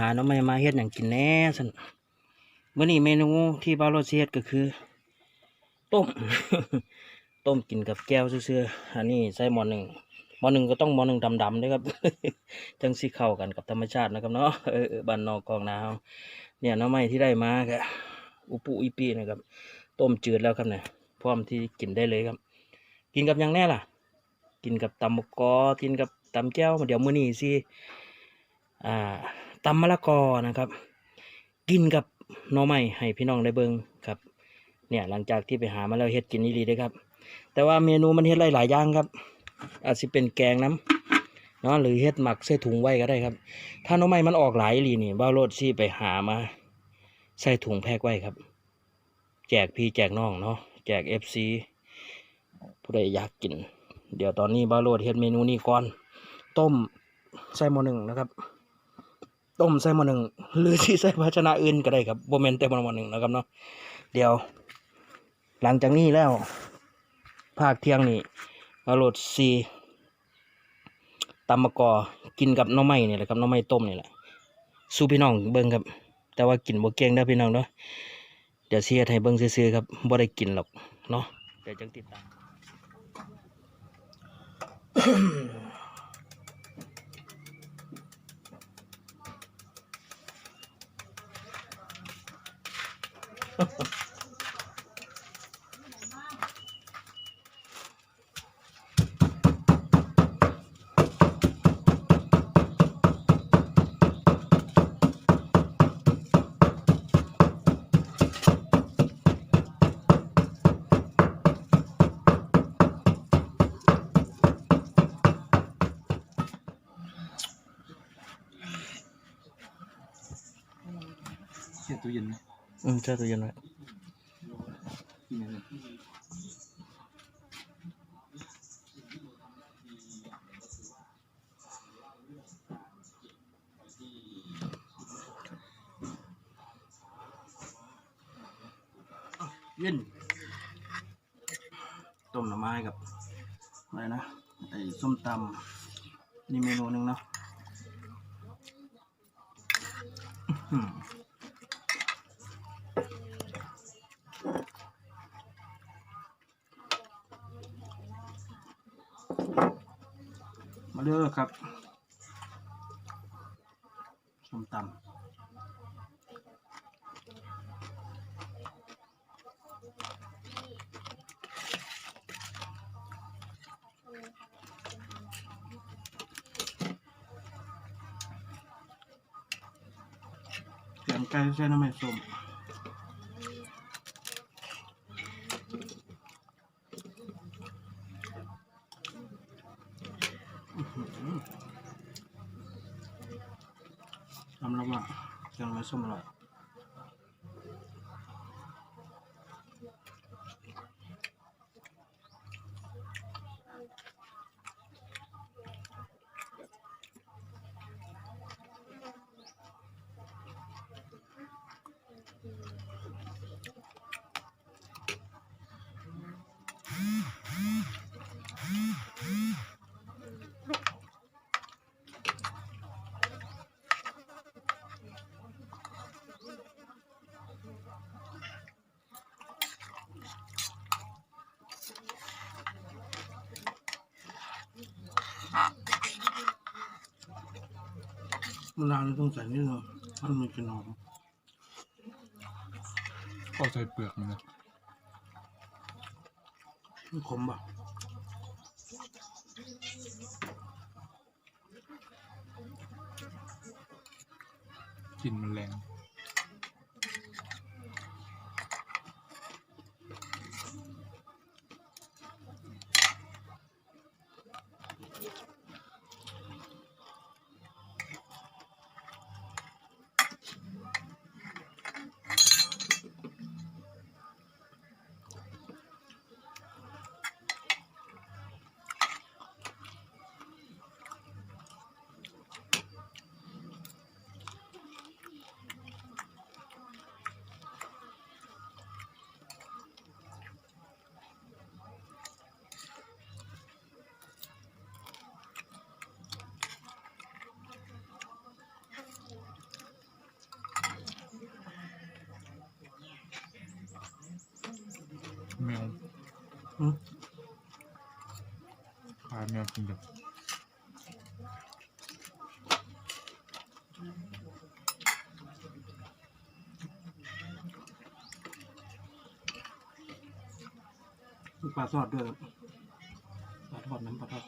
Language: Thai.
หาน้องไม่มาเฮ็ดอย่างกินแน่สันมื้อนี้เมนูที่บ้านรถสิเฮ็ดก็คือ ต้ม ต้มกินกับแก้วซื่อๆอันนี้ใส่หมอหนึ่งหมอหนึ่งก็ต้องหมอหนึ่งดำๆด้วยครับ จังสิเข้ากันกับธรรมชาตินะครับเนาะเออบ้านนอกกองนาเฮาเนี่ยน้องไม้ที่ได้มาก็อุปุอีปีนะครับ ต้มจืดแล้วครับเนี่ยพร้อมที่กินได้เลยครับ กินกับยังแน่ล่ะ กินกับตำมะกอกินกับตำแก้วเดี๋ยวมื้อนี้สิอ่า ตำมะละกอนะครับ กินกับหน่อไม้ให้พี่น้องได้เบิ่งครับ เนี่ยหลังจากที่ไปหามาแล้วเฮ็ดกินนี่ดีได้อครับ แต่ว่าเมนูมันเฮ็ดหลายๆอย่างครับ อาจจะเป็นแกงน้ำเนาะหรือเฮ็ดหมักใส่ถุงไว้ก็ได้ครับ ถ้าหน่อไม้มันออกหลายลีนี่บ้าวโรดซี่ไปหามา ใส่ถุงแพ็กไว้ครับ แจกพี่แจกน้องเนาะแจกเอฟซีผู้ใดอยากกิน เดี๋ยวตอนนี้บ้าวโรดเฮ็ดเมนูนี้ก่อน ต้มใส่หม้อหนึ่งนะครับ ต้มใส่หม้อหนึ่งหรือที่ใส่ภาชนะอื่นก็ได้ครับโบเมนแต่หม้อหนึ่งนะครับเนาะเดี๋ยว หลังจากนี้แล้วภาคเที่ยงนี่มาโหลดซีตำมะกอกินกับน้อไม้นี่แหละครับน้อไม้ต้มนี่แหละสู้พี่น้องเบิ้งครับ แต่ว่ากินบ่เก่งได้พี่น้องเนาะเดี๋ยวเสียให้เบิ้งซื่อๆครับบ่ได้กินหรอกเนาะเดี๋ยวจังติดตาม ตู้เย็นไหมอืมเจ้าตัวเย็นไว้กินอะไรเย็นต้มหน่อไม้กับอะไรนะไอ้ส้มตำนี่เมนูหนึ่งเนาะอื้อหือ มาเด้อครับส้มตำเตรียมไก่ใส่น้ำมันส้มอื้อหือ ทำแล้วว่าจังเลยส้มอร่อย มะนาวนี่ต้องใส่นิดหน่อยมันมีกลิ่นหอมก็ใส่เปลือกมันนะมันขมป่ะกลิ่นมันแรง ปลาเมียวกินกับปลาทอดด้วยปลาทอดน้ำปลาทอด